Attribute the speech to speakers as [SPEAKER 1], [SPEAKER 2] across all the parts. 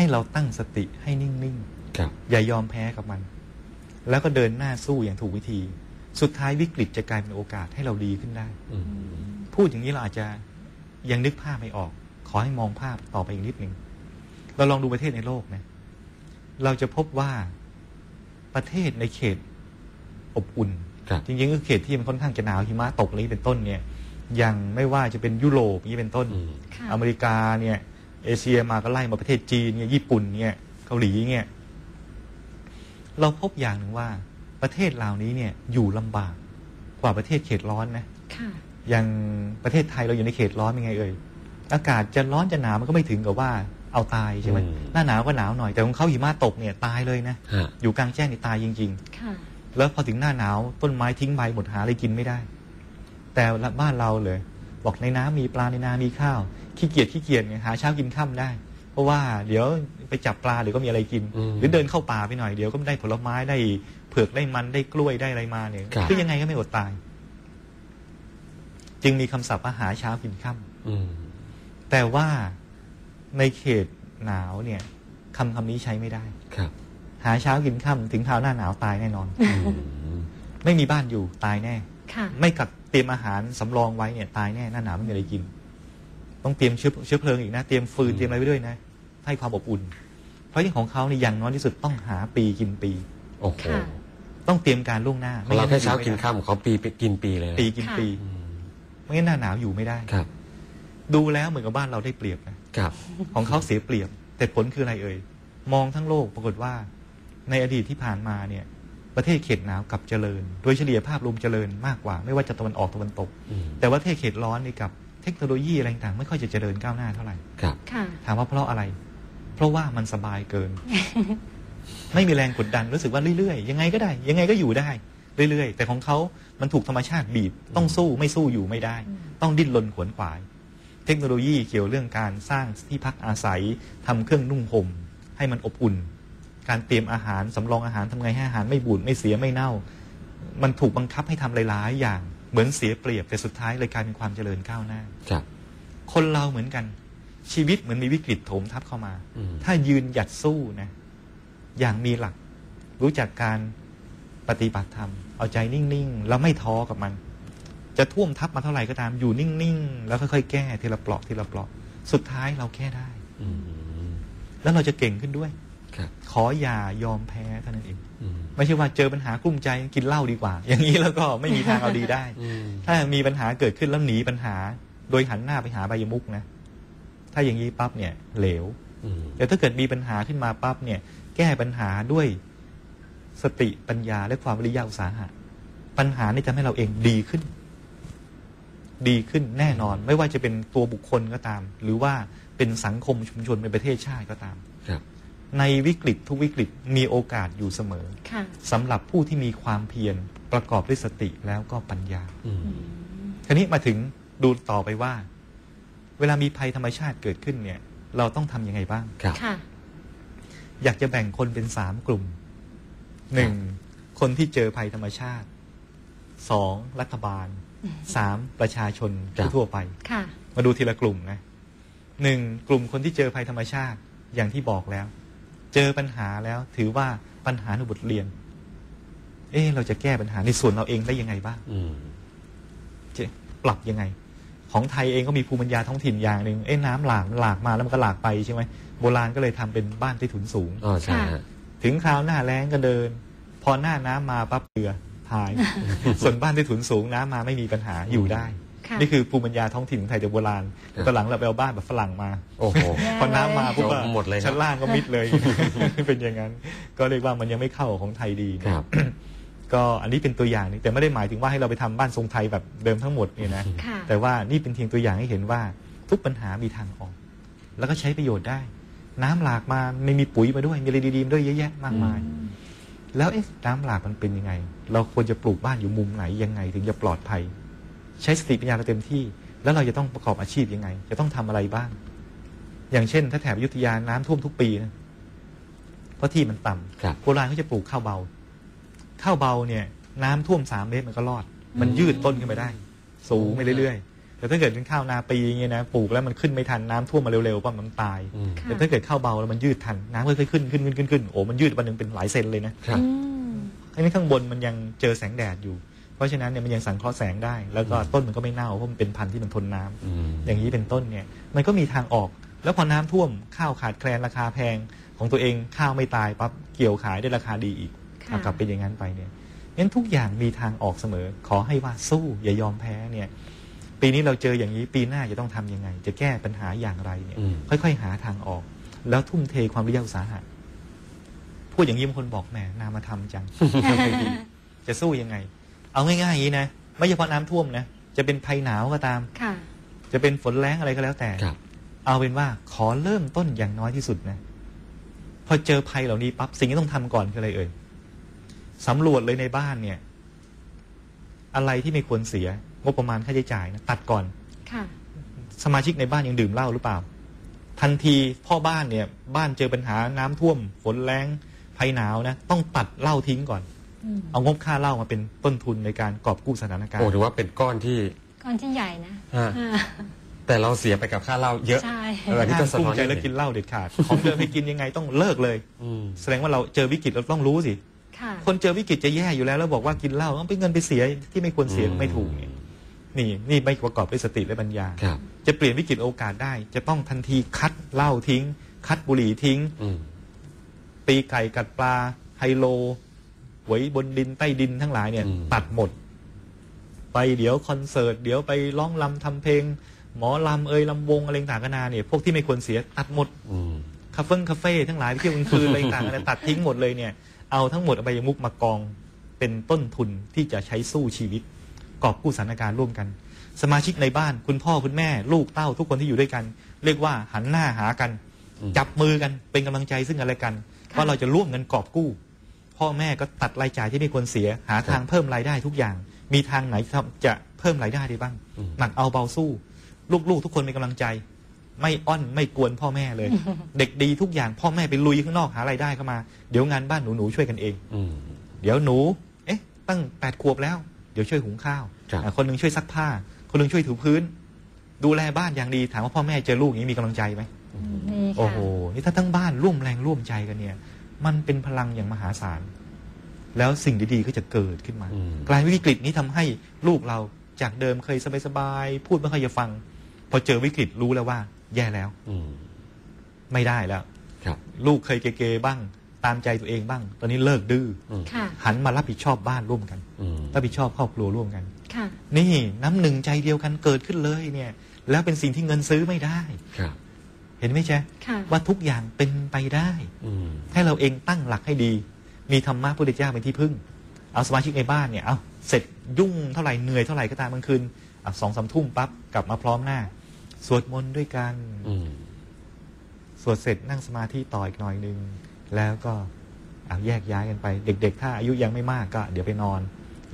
[SPEAKER 1] ให้เราตั้งสติให้นิ่ง
[SPEAKER 2] ครับ
[SPEAKER 1] ๆอย่ายอมแพ้กับมัน แล้วก็เดินหน้าสู้อย่างถูกวิธี สุดท้ายวิกฤตจะกลายเป็นโอกาสให้เราดีขึ้นได้
[SPEAKER 2] อืม
[SPEAKER 1] พูดอย่างนี้เราอาจจะยังนึกภาพไม่ออก ขอให้มองภาพต่อไปอีกนิดหนึ่งเราลองดูประเทศในโลกนะเราจะพบว่าประเทศในเขตอบอุ่น
[SPEAKER 2] ครับ
[SPEAKER 1] จริงๆก็เขตที่มันค่อนข้างจะหนาวหิมะตกอะไรนี้เป็นต้นเนี่ยอย่างไม่ว่าจะเป็นยุโรปนี้เป็นต้น
[SPEAKER 2] อืม
[SPEAKER 3] ค่ะ
[SPEAKER 1] อเมริกาเนี่ย เอเชียมาก็ไล่มาประเทศจีนเนี่ยญี่ปุ่นเนี่ยเกาหลีเนี่ยเราพบอย่างหนึ่งว่าประเทศเหล่านี้เนี่ยอยู่ลำบากกว่าประเทศเขตร้อนนะ
[SPEAKER 3] ค่ะ
[SPEAKER 1] อย่างประเทศไทยเราอยู่ในเขตร้อนเป็นไงเอ่ยอากาศจะร้อนจะหนาวมันก็ไม่ถึงกับว่าเอาตายใช่ไหม
[SPEAKER 2] อืม
[SPEAKER 1] หน้าหนาวก็หนาวหน่อยแต่ของเขาหิมะตกเนี่ยตายเลยนะ
[SPEAKER 2] ฮะ
[SPEAKER 1] อยู่กลางแจ้งนี่ตายจริง
[SPEAKER 3] ค่ะ
[SPEAKER 1] ๆแล้วพอถึงหน้าหนาวต้นไม้ทิ้งใบหมดหาอะไรกินไม่ได้ แต่ละบ้านเราเลย บอกในน้ำมีปลาในนามีข้าวขี้เกียจขี้เกียจเนี่ยหาเช้ากินค่ำได้ เพราะว่าเดี๋ยวไปจับปลาเดี๋ยวก็มีอะไรกิน
[SPEAKER 2] อืม
[SPEAKER 1] หรือเดินเข้าป่าไปหน่อยเดี๋ยวก็ได้ผลไม้ได้เผือกได้มันได้กล้วยได้อะไรมาเนี่ย
[SPEAKER 2] ครับ
[SPEAKER 1] คือยังไงก็ไม่อดตาย จึงมีคำศัพท์ว่าหาเช้ากินค่ำ
[SPEAKER 2] อืม
[SPEAKER 1] แต่ว่าในเขตหนาวเนี่ยคำคำนี้ใช้ไม่ได้
[SPEAKER 2] ครับ
[SPEAKER 1] หาเช้ากินค่ำถึงคราวหน้าหนาวตายแน่นอน
[SPEAKER 2] อืม
[SPEAKER 1] ไม่มีบ้านอยู่ตายแน่
[SPEAKER 3] ค่ะ
[SPEAKER 1] ไม่กักเตรียมอาหารสำรองไว้เนี่ยตายแน่หน้าหนาวไม่มีอะไรกิน ต้องเตรียมเชื้อเชื้อเพลิงอีกนะเตรียมฟืนเตรียมอะไรไว้ด้วยนะให้ความอบอุ่น เพราะที่ของเขาเนี่ยอย่างน้อยที่สุดต้องหาปีกินปี
[SPEAKER 2] โอ้โห
[SPEAKER 3] ค่ะ
[SPEAKER 1] ต้องเตรียมการล่วงหน้า
[SPEAKER 2] ของเราแค่เช้า
[SPEAKER 1] ไม่
[SPEAKER 2] กิน
[SPEAKER 1] งั้
[SPEAKER 2] ข้าวของเขาปีไปกินปีเลยนะ
[SPEAKER 1] ปีกินปี
[SPEAKER 2] อืม
[SPEAKER 1] ไม่งั้นหน้าหนาวอยู่ไม่ได้
[SPEAKER 2] ครับ
[SPEAKER 1] ดูแล้วเหมือนกับบ้านเราได้เปรียบนะ
[SPEAKER 2] ครับ
[SPEAKER 1] ของเขาเสียเปรียบ แต่ผลคืออะไรเอ่ยมองทั้งโลกปรากฏว่า ในอดีตที่ผ่านมาเนี่ย ประเทศเขตหนาวกลับเจริญ โดยเฉลี่ยภาพรวมเจริญมากกว่า ไม่ว่าจะตะวันออกตะวันตก
[SPEAKER 2] อืม
[SPEAKER 1] แต่ว่าประเทศเขตร้อนนี่กับเทคโนโลยีอะไรต่างๆไม่ค่อยจะเจริญก้าวหน้าเท่าไหร่
[SPEAKER 2] ครับ
[SPEAKER 3] ค่ะ
[SPEAKER 1] ถามว่าเพราะอะไร เพราะว่ามันสบายเกิน ไม่มีแรงกดดันรู้สึกว่าเรื่อยๆยังไงก็ได้ ยังไงก็อยู่ได้เรื่อยๆ แต่ของเขามันถูกธรรมชาติบีบ ต้องสู้ไม่สู้อยู่ไม่ได้ ต้องดิ้นรนขวนขวาย เทคโนโลยีเกี่ยวเรื่องการสร้างที่พักอาศัยทำเครื่องนุ่งห่มให้มันอบอุ่น การเตรียมอาหารสำรองอาหารทำไงให้อาหารไม่บูดไม่เสียไม่เน่า มันถูกบังคับให้ทำหลายๆ อย่างเหมือนเสียเปรียบแต่สุดท้ายเลยกลายเป็นความเจริญก้าวหน้า
[SPEAKER 2] ครับ
[SPEAKER 1] คนเราเหมือนกัน ชีวิตเหมือนมีวิกฤตโถมทับเข้ามา
[SPEAKER 2] อืม
[SPEAKER 1] ถ้ายืนหยัดสู้นะ อย่างมีหลัก รู้จักการปฏิบัติธรรม เอาใจนิ่งๆ แล้วไม่ท้อกับมัน จะท่วมทับมาเท่าไหร่ก็ตามอยู่นิ่งๆ แล้วค่อยๆแก้ทีละเปลาะทีละเปลาะสุดท้ายเราแก้ได้
[SPEAKER 2] อืม
[SPEAKER 1] แล้วเราจะเก่งขึ้นด้วย
[SPEAKER 2] ครับ
[SPEAKER 1] ขออย่ายอมแพ้เท่านั้นเอง
[SPEAKER 2] อืม
[SPEAKER 1] ไม่ใช่ว่าเจอปัญหากลุ้มใจกินเหล้าดีกว่า อย่างนี้แล้วก็ไม่มีทางเอาดีได้
[SPEAKER 2] อืม
[SPEAKER 1] ถ้ามีปัญหาเกิดขึ้นแล้วหนีปัญหา โดยหันหน้าไปหาใบายมุกนะ ถ้าอย่างนี้ปั๊บเนี่ยเหลว
[SPEAKER 2] อืม
[SPEAKER 1] แต่ถ้าเกิดมีปัญหาขึ้นมาปั๊บเนี่ย แก้ปัญหาด้วยสติปัญญาและความวิริยะอุตสาหะ ปัญหานี่จะให้เราเองดีขึ้น ดีขึ้นแน่นอน ไม่ว่าจะเป็นตัวบุคคลก็ตาม หรือว่าเป็นสังคมชุมชนเป็นประเทศชาติก็ตาม
[SPEAKER 2] ครับ
[SPEAKER 1] ในวิกฤตทุกวิกฤตมีโอกาสอยู่เสมอ
[SPEAKER 3] ค่ะ
[SPEAKER 1] สำหรับผู้ที่มีความเพียรประกอบด้วยสติแล้วก็ปัญญา
[SPEAKER 2] อืม
[SPEAKER 1] ทีนี้มาถึงดูต่อไปว่า เวลามีภัยธรรมชาติเกิดขึ้นเนี่ย เราต้องทำยังไงบ้าง
[SPEAKER 2] ครับ
[SPEAKER 3] ค่ะ
[SPEAKER 1] อยากจะแบ่งคนเป็นสามกลุ่มหนึ่งคนที่เจอภัยธรรมชาติสองรัฐบาลสามประชาชน
[SPEAKER 2] ครับ
[SPEAKER 1] ทั่วๆไป
[SPEAKER 3] ค่ะ
[SPEAKER 1] มาดูทีละกลุ่มนะหนึ่งกลุ่มคนที่เจอภัยธรรมชาติอย่างที่บอกแล้ว เจอปัญหาแล้วถือว่าปัญหาในบทเรียน เอ๊ะเราจะแก้ปัญหาในส่วนเราเองได้ยังไงบ้าง
[SPEAKER 2] อืม
[SPEAKER 1] จะปรับยังไง ของไทยเองก็มีภูมิปัญญาท้องถิ่นอย่างหนึ่งเอ้น้ำหลากหลากมาแล้วมันก็หลากไปใช่ไหมโบราณก็เลยทำเป็นบ้านใต้ถุนสูง
[SPEAKER 2] อ๋อใช่ฮะ
[SPEAKER 1] ถึงคราวหน้าแล้งก็เดิน พอหน้าน้ำมาปั๊บเรือพาย ส่วนบ้านใต้ถุนสูงน้ำมาไม่มีปัญหาอยู่ได้
[SPEAKER 3] ค่ะ
[SPEAKER 1] นี่คือภูมิปัญญาท้องถิ่นของไทยแต่โบราณ
[SPEAKER 2] ครับ
[SPEAKER 1] ตอนหลังเราไปเอาบ้านแบบฝรั่งมา
[SPEAKER 2] โอ้โห
[SPEAKER 1] พอน้ำมาปุ๊บอะ
[SPEAKER 2] หมดเลยครับ
[SPEAKER 1] ชั้นล่างก็มิดเลยเป็นอย่างนั้น ก็เรียกว่ามันยังไม่เข้ากับของไทยดี
[SPEAKER 2] ครับ
[SPEAKER 1] ก็อันนี้เป็นตัวอย่างหนึงแต่ไม่ได้หมายถึงว่าให้เราไปทำบ้านทรงไทยแบบเดิมทั้งหมดเนี่ยนะ
[SPEAKER 3] ค่ะ
[SPEAKER 1] แต่ว่านี่เป็นเพียงตัวอย่างให้เห็นว่าทุกปัญหามีทางออก แล้วก็ใช้ประโยชน์ได้ น้ำหลากมาไม่มีปุ๋ยมาด้วย มีอะไรดีๆมาด้วยเยอะแยะมากมาย แล้วเอ๊ะน้ำหลากมันเป็นยังไง เราควรจะปลูกบ้านอยู่มุมไหนยังไงถึงจะปลอดภัย ใช้สติปัญญาเราเต็มที่ แล้วเราจะต้องประกอบอาชีพยังไง จะต้องทำอะไรบ้าง อย่างเช่น ถ้าแถบอยุธยาน้ำท่วมทุกปีนะเพราะที่มันต่ำ
[SPEAKER 2] ครับ
[SPEAKER 1] โบราณเขาจะปลูกข้าวเบาข้าวเบาเนี่ย น้ำท่วมสามเมตรมันก็รอด มันยืดต้นขึ้นไปได้ สูงไปเรื่อยๆ แต่ถ้าเกิดเป็นข้าวนาปีอย่างเงี้ยนะปลูกแล้วมันขึ้นไม่ทันน้ำท่วมมาเร็วๆปั๊บมันตาย
[SPEAKER 2] อืม
[SPEAKER 3] ค่ะ
[SPEAKER 1] แต่ถ้าเกิดข้าวเบาแล้วมันยืดทันน้ำค่อยๆขึ้นขึ้นขึ้นขึ้นขึ้นโอ้มันยืดวันหนึ่งเป็นหลายเซนเลยนะครับ
[SPEAKER 3] อืม
[SPEAKER 1] อันนี้ข้างบนมันยังเจอแสงแดดอยู่ เพราะฉะนั้นเนี่ยมันยังสังเคราะห์แสงได้ แล้วก็ต้นมันก็ไม่เน่าเพราะมันเป็นพันธุ์ที่มันทนน้ำ
[SPEAKER 2] อืม
[SPEAKER 1] อย่างนี้เป็นต้นเนี่ยมันก็มีทางออก แล้วพอน้ำท่วมข้าวขาดแคลนราคาแพงของตัวเองข้าวไม่ตายปั๊บเกี่ยวขายได้ราคาดีอีก
[SPEAKER 3] ค่ะ
[SPEAKER 1] เอากลับเป็นอย่างนั้นไปเนี่ยงั้นทุกอย่างมีทางออกเสมอ ขอให้ว่าสู้อย่ายอมแพ้เนี่ยปีนี้เราเจออย่างนี้ปีหน้าจะต้องทำยังไง จะแก้ปัญหาอย่างไรเนี่ย
[SPEAKER 2] อืม
[SPEAKER 1] ค่อย ๆ หาทางออก แล้วทุ่มเทความวิริยะอุตสาหะพูดอย่างนี้บางคนบอกแหมนามาทำจังทำไงดีจะสู้ยังไง เอาง่ายๆอย่างนี้นะไม่เฉพาะน้ำท่วมนะจะเป็นภัยหนาวก็ตาม
[SPEAKER 3] ค่ะ
[SPEAKER 1] จะเป็นฝนแรงอะไรก็แล้วแต่
[SPEAKER 2] ครับ
[SPEAKER 1] เอาเป็นว่าขอเริ่มต้นอย่างน้อยที่สุดนะพอเจอภัยเหล่านี้ปั๊บสิ่งที่ต้องทำก่อนคืออะไรเอ่ยสำรวจเลยในบ้านเนี่ย อะไรที่ไม่ควรเสียงบประมาณค่าใช้จ่ายนะตัดก่อน
[SPEAKER 3] ค่ะ
[SPEAKER 1] สมาชิกในบ้านยังดื่มเหล้าหรือเปล่า ทันทีพ่อบ้านเนี่ย บ้านเจอปัญหาน้ำท่วม ฝนแรงภัยหนาวนะต้องตัดเหล้าทิ้งก่อน
[SPEAKER 3] อืม
[SPEAKER 1] เอางบค่าเหล้ามาเป็นต้นทุนในการกอบกู้สถานการ
[SPEAKER 2] โอ้
[SPEAKER 1] ณ์
[SPEAKER 2] ถือว่าเป็นก้อนที่
[SPEAKER 3] ก้อนที่ใหญ่นะ
[SPEAKER 2] ฮะ
[SPEAKER 3] อ่า
[SPEAKER 2] แต่เราเสียไปกับค่าเหล้าเยอะ
[SPEAKER 3] ใช่
[SPEAKER 2] เอออันนี้ก็
[SPEAKER 1] ห้าม
[SPEAKER 2] สะ
[SPEAKER 1] กุ้
[SPEAKER 2] ท้
[SPEAKER 1] ม
[SPEAKER 2] อน
[SPEAKER 1] ใจแล้วกินเหล้าเด็ดขาดของเดิมให้กินยังไงต้องเลิกเลย
[SPEAKER 2] อืม
[SPEAKER 1] แสดงว่าเราเจอวิกฤตเราต้องรู้สิ
[SPEAKER 3] ค่ะ
[SPEAKER 1] คนเจอวิกฤตจะแย่อยู่แล้วแล้วบอกว่ากินเหล้าต้องไปเงินไปเสียที่ไม่ควรเสีย
[SPEAKER 2] อืม
[SPEAKER 1] ไม่ถูกเนี่ยนี่นี่ไม่ประกอบด้วยสติและปัญญา
[SPEAKER 2] ครับ
[SPEAKER 1] จะเปลี่ยนวิกฤตโอกาสได้ จะต้องทันทีคัดเหล้าทิ้ง คัดบุหรี่ทิ้ง
[SPEAKER 2] อืม
[SPEAKER 1] ตีไก่กัดปลาไฮโล หวยบนดินใต้ดินทั้งหลายเนี่ย ตัดหมด ไปเดี๋ยวคอนเสิร์ตเดี๋ยวไปร้องลำทำเพลง หมอลำเอยลำวงอะไรต่างๆกันานาเนี่ย พวกที่ไม่ควรเสียตัดหมด
[SPEAKER 2] อืม
[SPEAKER 1] คาเฟ่คาเฟ่ทั้งหลายไปเที่ยวกลางคืนอะไรต่างๆเนี่ยตัดทิ้งหมดเลยเนี่ยเอาทั้งหมดเอาไปมุกมากองเป็นต้นทุนที่จะใช้สู้ชีวิต กอบกู้สถานการณ์ร่วมกัน สมาชิกในบ้านคุณพ่อคุณแม่ ลูกเต้าทุกคนที่อยู่ด้วยกัน เรียกว่าหันหน้าหากัน
[SPEAKER 2] อืม
[SPEAKER 1] จับมือกันเป็นกำลังใจซึ่งกันและกันว่าเราจะร่วมกันกอบกู้ พ่อแม่ก็ตัดรายจ่ายที่ไม่ควรเสีย หาทางเพิ่มรายได้ทุกอย่าง มีทางไหนที่จะเพิ่มรายได้ได้บ้าง
[SPEAKER 2] อืม
[SPEAKER 1] หนักเอาเบาสู้ ลูกๆ ทุกคนเป็นกำลังใจ ไม่อ้อนไม่กวนพ่อแม่เลย เด็กดีทุกอย่างพ่อแม่ไปลุยข้างนอกหารายได้เข้ามา เดี๋ยวงานบ้านหนูๆช่วยกันเอง
[SPEAKER 2] อืม
[SPEAKER 1] เดี๋ยวหนู เอ๊ะ ตั้งแปดขวบแล้ว เดี๋ยวช่วยหุงข้าว
[SPEAKER 2] ครับ
[SPEAKER 1] อะคนหนึ่งช่วยซักผ้า คนหนึ่งช่วยถูพื้น ดูแลบ้านอย่างดีถามว่าพ่อแม่เจอลูกอย่างนี้มีกำลังใจไหม
[SPEAKER 3] นี่ค่ะ
[SPEAKER 1] โอ้โหนี่ถ้าทั้งบ้านร่วมแรงร่วมใจกันเนี่ย มันเป็นพลังอย่างมหาศาล แล้วสิ่งดีๆก็จะเกิดขึ้นมา
[SPEAKER 2] อืม
[SPEAKER 1] กลายเป็นวิกฤตนี้ทำให้ลูกเราจากเดิมเคยสบายๆพูดไม่ค่อยจะฟัง พอเจอวิกฤตรู้แล้วว่า แย่แล้ว
[SPEAKER 2] อืม
[SPEAKER 1] ไม่ได้แล้ว
[SPEAKER 2] ครับ
[SPEAKER 1] ลูกเคยเกๆบ้าง ตามใจตัวเองบ้าง ตอนนี้เลิกดื้อ
[SPEAKER 2] อืม
[SPEAKER 3] ค่ะ
[SPEAKER 1] หันมารับผิดชอบบ้านร่วมกัน
[SPEAKER 2] อืม
[SPEAKER 1] รับผิดชอบครอบครัวร่วมกัน
[SPEAKER 3] ค่ะ
[SPEAKER 1] นี่น้ำหนึ่งใจเดียวกันเกิดขึ้นเลยเนี่ย แล้วเป็นสิ่งที่เงินซื้อไม่ได้
[SPEAKER 2] ครับ
[SPEAKER 1] เห็นไหมเจ๊
[SPEAKER 3] ค่ะ
[SPEAKER 1] ว่าทุกอย่างเป็นไปได้
[SPEAKER 2] อืม
[SPEAKER 1] ให้เราเองตั้งหลักให้ดี มีธรรมะพระพุทธเจ้าเป็นที่พึ่ง เอาสมาชิกในบ้านเนี่ยเอาเสร็จยุ่งเท่าไหร่เหนื่อยเท่าไหร่ก็ตามกลางคืนอะสองสามทุ่มปั๊บกลับมาพร้อมหน้า สวดมนต์ด้วยกัน
[SPEAKER 2] อืม
[SPEAKER 1] สวดเสร็จนั่งสมาธิต่ออีกหน่อยหนึง แล้วก็เอาแยกย้ายกันไป เด็ก ๆ ถ้าอายุยังไม่มากก็ เดี๋ยวไปนอน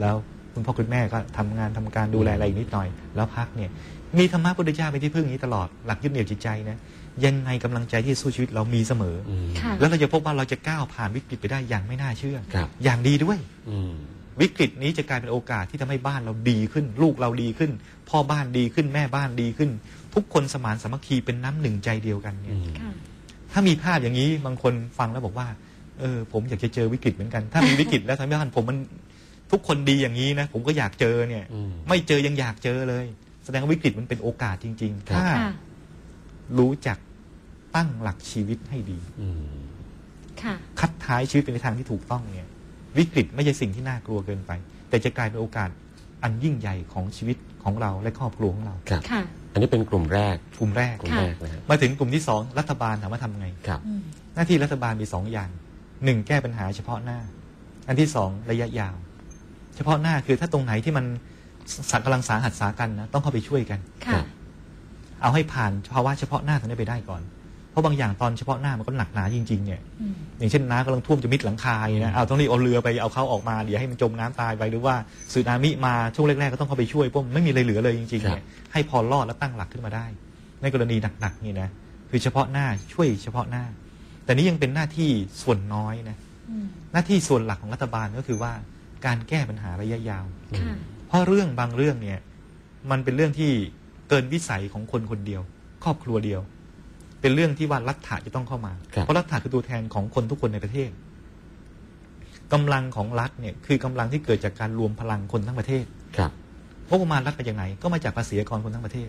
[SPEAKER 1] แล้ว คุณพ่อคุณแม่ก็ทำงานทำการดูแลอะไรอีกนิดหน่อย แล้วพักเนี่ยมีธรรมะพุทธเจ้าเป็นที่พึ่งอย่างนี้ตลอดหลักยึดเหนี่ยวจิตใจนะยังไงกำลังใจที่จะสู้ชีวิตเรามีเสมอ
[SPEAKER 2] อืม
[SPEAKER 3] ค่ะ
[SPEAKER 1] แล้วเราจะพบว่าเราจะก้าวผ่านวิกฤตไปได้อย่างไม่น่าเชื่อ
[SPEAKER 2] ครับ
[SPEAKER 1] อย่างดีด้วย
[SPEAKER 2] อืม
[SPEAKER 1] วิกฤตนี้จะกลายเป็นโอกาสที่ทำให้บ้านเราดีขึ้น ลูกเราดีขึ้น พ่อบ้านดีขึ้นแม่บ้านดีขึ้น ทุกคนสมานสามัคคีเป็นน้ำหนึ่งใจเดียวกันเนี่
[SPEAKER 2] อื
[SPEAKER 1] ย
[SPEAKER 2] ม
[SPEAKER 3] ค่ะ
[SPEAKER 1] ถ้ามีภาพอย่างนี้บางคนฟังแล้วบอกว่าเออผมอยากจะเจอวิกฤตเหมือนกัน ถ้ามีวิกฤตแล้วทำให้บ้านผมมัน ทุกคนดีอย่างนี้นะ ผมก็อยากเจอเนี่ย
[SPEAKER 2] อืม
[SPEAKER 1] ไม่เจอยังอยากเจอเลย แสดงว่าวิกฤตมันเป็นโอกาสจริงๆ
[SPEAKER 2] ครับ
[SPEAKER 1] ถ้า
[SPEAKER 3] ค่ะ
[SPEAKER 1] รู้จักตั้งหลักชีวิตให้ดี
[SPEAKER 2] อืม
[SPEAKER 3] ค่ะ
[SPEAKER 1] คัดท้ายชีวิตเป็นในทางที่ถูกต้องเนี่ย วิกฤตไม่ใช่สิ่งที่น่ากลัวเกินไป แต่จะกลายเป็นโอกาสอันยิ่งใหญ่ของชีวิตของเราและครอบครัวของเรา
[SPEAKER 2] ครับ
[SPEAKER 3] ค่ะ
[SPEAKER 2] อันนี้เป็นกลุ่มแรก
[SPEAKER 1] กลุ่มแรก
[SPEAKER 2] กลุ่มแรกนะฮะ
[SPEAKER 1] มาถึงกลุ่มที่สองรัฐบาลถามว่าทำไง
[SPEAKER 2] ครับ
[SPEAKER 3] อืม
[SPEAKER 1] หน้าที่รัฐบาลมีสองอย่างหนึ่งแก้ปัญหาเฉพาะหน้า อันที่สองระยะยาว เฉพาะหน้าคือถ้าตรงไหนที่มันสักกำลังสาหัสสากันนะต้องเข้าไปช่วยกัน
[SPEAKER 3] ค่ะ
[SPEAKER 1] เอาให้ผ่านภาวะเฉพาะหน้าตรงนี้ไปได้ก่อน เพราะบางอย่างตอนเฉพาะหน้ามันก็หนักหนาจริงๆเนี่ย
[SPEAKER 3] อืม
[SPEAKER 1] อย่างเช่นน้ำกำลังท่วมจะมิดหลังคาอย่างนี้นะเอาต้องรีบเอาเรือไปเอาเขาออกมาเดี๋ยวให้มันจมน้ำตายไปหรือว่าสึนามิมาช่วงแรกๆก็ต้องเข้าไปช่วยเพราะมันไม่มีอะไรเหลือเลยจริงๆ
[SPEAKER 2] ครับ
[SPEAKER 1] เนี่ยให้พอรอดแล้วตั้งหลักขึ้นมาได้ ในกรณีหนักๆนี่นะคือเฉพาะหน้าช่วยเฉพาะหน้า แต่นี่ยังเป็นหน้าที่ส่วนน้อยนะ
[SPEAKER 3] อืม
[SPEAKER 1] หน้าที่ส่วนหลักของรัฐบาลก็คือว่า การแก้ปัญหาระยะยาว
[SPEAKER 3] ค่ะ
[SPEAKER 1] เพราะเรื่องบางเรื่องเนี่ย มันเป็นเรื่องที่เกินวิสัยของคนคนเดียว ครอบครัวเดียว เป็นเรื่องที่ว่ารัฐะจะต้องเข้ามา
[SPEAKER 2] ครับ
[SPEAKER 1] เพราะรัฐะคือตัวแทนของคนทุกคนในประเทศกำลังของรัฐเนี่ยคือกำลังที่เกิดจากการรวมพลังคนทั้งประเทศ
[SPEAKER 2] ครับ
[SPEAKER 1] งบประมาณรัฐมาจากไหนก็มาจากภาษีอากรคนทั้งประเทศ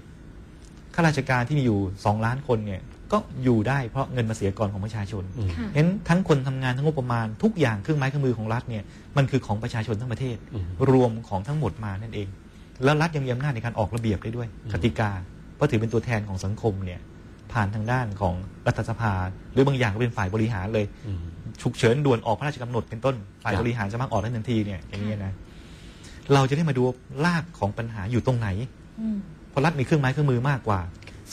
[SPEAKER 1] ข้าราชการที่มีอยู่สองล้านคนเนี่ย ก็อยู่ได้เพราะเงินภาษีอากรของประชาชน
[SPEAKER 2] อืม
[SPEAKER 3] ค่ะ
[SPEAKER 1] เห็นทั้งคนทำงานทั้งงบประมาณทุกอย่างเครื่องไม้เครื่องมือของรัฐเนี่ยมันคือของประชาชนทั้งประเทศ
[SPEAKER 2] อืม
[SPEAKER 1] รวมของทั้งหมดมานั่นเอง แล้วรัฐยังมีอำนาจในการออกระเบียบได้ด้วย
[SPEAKER 2] อืม
[SPEAKER 1] กติกา เพราะถือเป็นตัวแทนของสังคมเนี่ยผ่านทางด้านของรัฐสภา หรือบางอย่างก็เป็นฝ่ายบริหารเลย
[SPEAKER 2] อืม
[SPEAKER 1] ฉุกเฉินด่วนออกพระราชกำหนดเป็นต้น ฝ่าย
[SPEAKER 2] ครับ
[SPEAKER 1] บริหารจะมักออกได้ทันทีเนี่ยอย่างนี้ยนะเราจะได้มาดูว่ารากของปัญหาอยู่ตรงไหน
[SPEAKER 3] อืม
[SPEAKER 1] เพราะรัฐมีเครื่องไม้เครื่องมือมากกว่า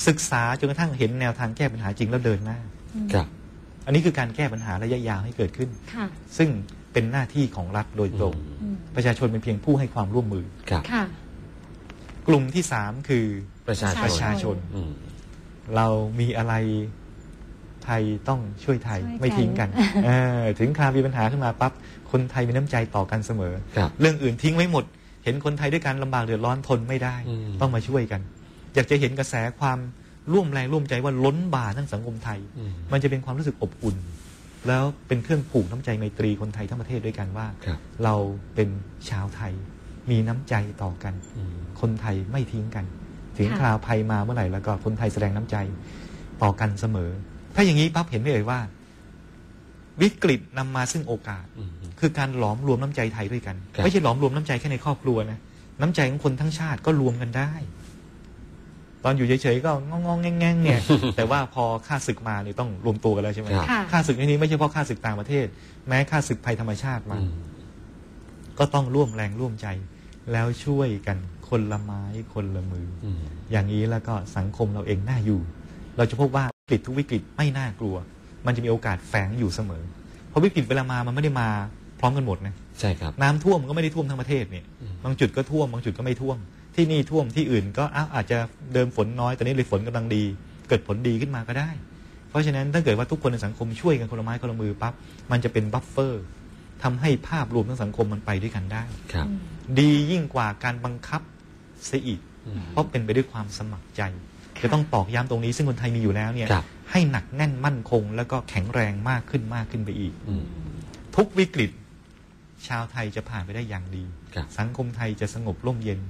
[SPEAKER 1] ศึกษาจนกระทั่งเห็นแนวทางแก้ปัญหาจริงแล้วเดินหน้า
[SPEAKER 2] ครับ
[SPEAKER 1] อันนี้คือการแก้ปัญหาระยะยาวให้เกิดขึ้น
[SPEAKER 3] ค่ะ
[SPEAKER 1] ซึ่งเป็นหน้าที่ของรัฐโดยตรง
[SPEAKER 3] อืม
[SPEAKER 1] ประชาชนเป็นเพียงผู้ให้ความร่วมมือ
[SPEAKER 2] ครับ
[SPEAKER 3] ค่ะ
[SPEAKER 1] กลุ่มที่สามคือ
[SPEAKER 2] ประชาช
[SPEAKER 1] ประ
[SPEAKER 2] น
[SPEAKER 1] ชาชน
[SPEAKER 2] อืม
[SPEAKER 1] เรามีอะไรไทยต้องช่วยไทย
[SPEAKER 3] ช่วยกัน
[SPEAKER 1] ไม่ทิ้งกันเออถึงคราวมีปัญหาขึ้นมาปั๊บคนไทยมีน้ำใจต่อกันเสมอ
[SPEAKER 2] ครับ
[SPEAKER 1] เรื่องอื่นทิ้งไว้หมด เห็นคนไทยด้วยกันลำบากเดือดร้อนทนไม่ได้
[SPEAKER 2] อืม
[SPEAKER 1] ต้องมาช่วยกัน อยากจะเห็นกระแสความร่วมแรงร่วมใจว่าล้นบ่าทั้งสังคมไทย
[SPEAKER 2] อืม
[SPEAKER 1] มันจะเป็นความรู้สึกอบอุ่น แล้วเป็นเครื่องผูกน้ำใจไมตรีคนไทยทั้งประเทศด้วยกันว่า
[SPEAKER 2] ครับ
[SPEAKER 1] เราเป็นชาวไทย มีน้ำใจต่อกัน
[SPEAKER 2] อืม
[SPEAKER 1] คนไทยไม่ทิ้งกัน ถึง
[SPEAKER 3] ค่ะ
[SPEAKER 1] คราวภัยมาเมื่อไหร่แล้วก็คนไทยแสดงน้ำใจต่อกันเสมอ ถ้าอย่างนี้ปั๊บเห็นได้เลยว่า วิกฤตนำมาซึ่งโอกาส
[SPEAKER 2] อืม
[SPEAKER 1] คือการหลอมรวมน้ำใจไทยด้วยกัน
[SPEAKER 2] ครับ
[SPEAKER 1] ไม่ใช่หลอมรวมน้ำใจแค่ในครอบครัวนะน้ำใจของคนทั้งชาติก็รวมกันได้ ตอนอยู่เฉยๆก็งองๆแง่งๆเนี่ยแต่ว่าพอค่าศึกมาเนี่ยต้องรวมตัวกันแล้วใช่ไหม
[SPEAKER 2] ครับ
[SPEAKER 3] ค่ะ
[SPEAKER 1] ค่าศึกในนี้ไม่ใช่เพราะค่าศึกต่างประเทศ แม้ค่าศึกภัยธรรมชาติมา
[SPEAKER 2] อืม
[SPEAKER 1] ก็ต้องร่วมแรงร่วมใจ แล้วช่วยกันคนละไม้คนละมือ
[SPEAKER 2] อืม
[SPEAKER 1] อย่างนี้แล้วก็สังคมเราเองน่าอยู่ เราจะพบว่าวิกฤตทุกวิกฤตไม่น่ากลัว มันจะมีโอกาสแฝงอยู่เสมอ เพราะวิกฤตเวลามามันไม่ได้มาพร้อมกันหมดนะ
[SPEAKER 2] ใช่ครับ
[SPEAKER 1] น้ำท่วมมันก็ไม่ได้ท่วมทั้งประเทศเนี่ย
[SPEAKER 2] อืม
[SPEAKER 1] บางจุดก็ท่วม บางจุดก็ไม่ท่วม ที่นี่ท่วมที่อื่นก็อ้าวอาจจะเดิมฝนน้อยแต่นี้เลยฝนกำลังดี เกิดผลดีขึ้นมาก็ได้ เพราะฉะนั้นถ้าเกิดว่าทุกคนในสังคมช่วยกันคนละไม้คนละมือปั๊บมันจะเป็นบัฟเฟอร์ทำให้ภาพรวมทั้งสังคมมันไปด้วยกันได้
[SPEAKER 2] ครับ
[SPEAKER 1] ดียิ่งกว่าการบังคับเสียอีก
[SPEAKER 2] อืม
[SPEAKER 1] เพราะเป็นไปด้วยความสมัครใจ
[SPEAKER 3] ค่ะ
[SPEAKER 1] จะต้องตอกย้ำตรงนี้ซึ่งคนไทยมีอยู่แล้วเนี่ย
[SPEAKER 2] ครับ
[SPEAKER 1] ให้หนักแน่นมั่นคง แล้วก็แข็งแรงมากขึ้นมากขึ้นไปอีก
[SPEAKER 2] อืม
[SPEAKER 1] ทุกวิกฤต ชาวไทยจะผ่านไปได้อย่างดี
[SPEAKER 2] ครับ
[SPEAKER 1] สังคมไทยจะสงบร่มเย็น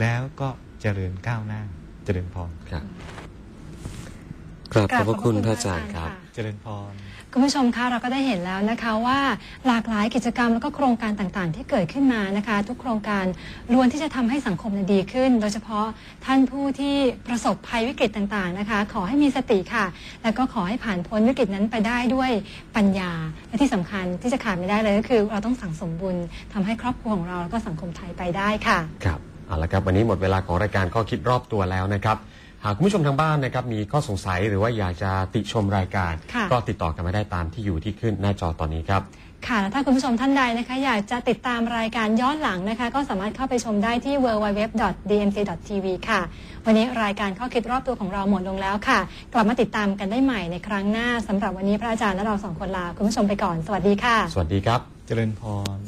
[SPEAKER 1] แล้วก็เจริญก้าวหน้า เจริญพร
[SPEAKER 2] ครับกราบขอบพระคุณพระอาจารย์ครับะ
[SPEAKER 1] เจริญพร
[SPEAKER 3] คุณผู้ชมคะเราก็ได้เห็นแล้วนะคะว่าหลากหลายกิจกรรมแล้วก็โครงการต่างๆ ที่เกิดขึ้นมานะคะ ทุกโครงการล้วนที่จะทำให้สังคมเนี่ยดีขึ้น โดยเฉพาะท่านผู้ที่ประสบภัยวิกฤตต่างๆนะคะ ขอให้มีสติค่ะ แล้วก็ขอให้ผ่านพ้นวิกฤตนั้นไปได้ด้วยปัญญา และที่สำคัญที่จะขาดไม่ได้เลยก็คือ เราต้องสั่งสมบุญทำให้ครอบครัวของเราแล้วก็สังคมไทยไปได้ค่ะ
[SPEAKER 2] ครับ เอาละครับวันนี้หมดเวลาของรายการข้อคิดรอบตัวแล้วนะครับ หากคุณผู้ชมทางบ้านนะครับมีข้อสงสัยหรือว่าอยากจะติชมรายการ
[SPEAKER 3] ค่ะ
[SPEAKER 2] ก็ติดต่อกันมาได้ตามที่อยู่ที่ขึ้นหน้าจอตอนนี้ครับ
[SPEAKER 3] ค่ะและถ้าคุณผู้ชมท่านใดนะคะ อยากจะติดตามรายการย้อนหลังนะคะ ก็สามารถเข้าไปชมได้ที่ www.dmc.tv ค่ะ วันนี้รายการข้อคิดรอบตัวของเราหมดลงแล้วค่ะ กลับมาติดตามกันได้ใหม่ในครั้งหน้าสำหรับวันนี้พระอาจารย์และเราสองคนลาคุณผู้ชมไปก่อน สวัสดีค่ะ
[SPEAKER 2] สวัสดีครับ
[SPEAKER 1] เจริญพร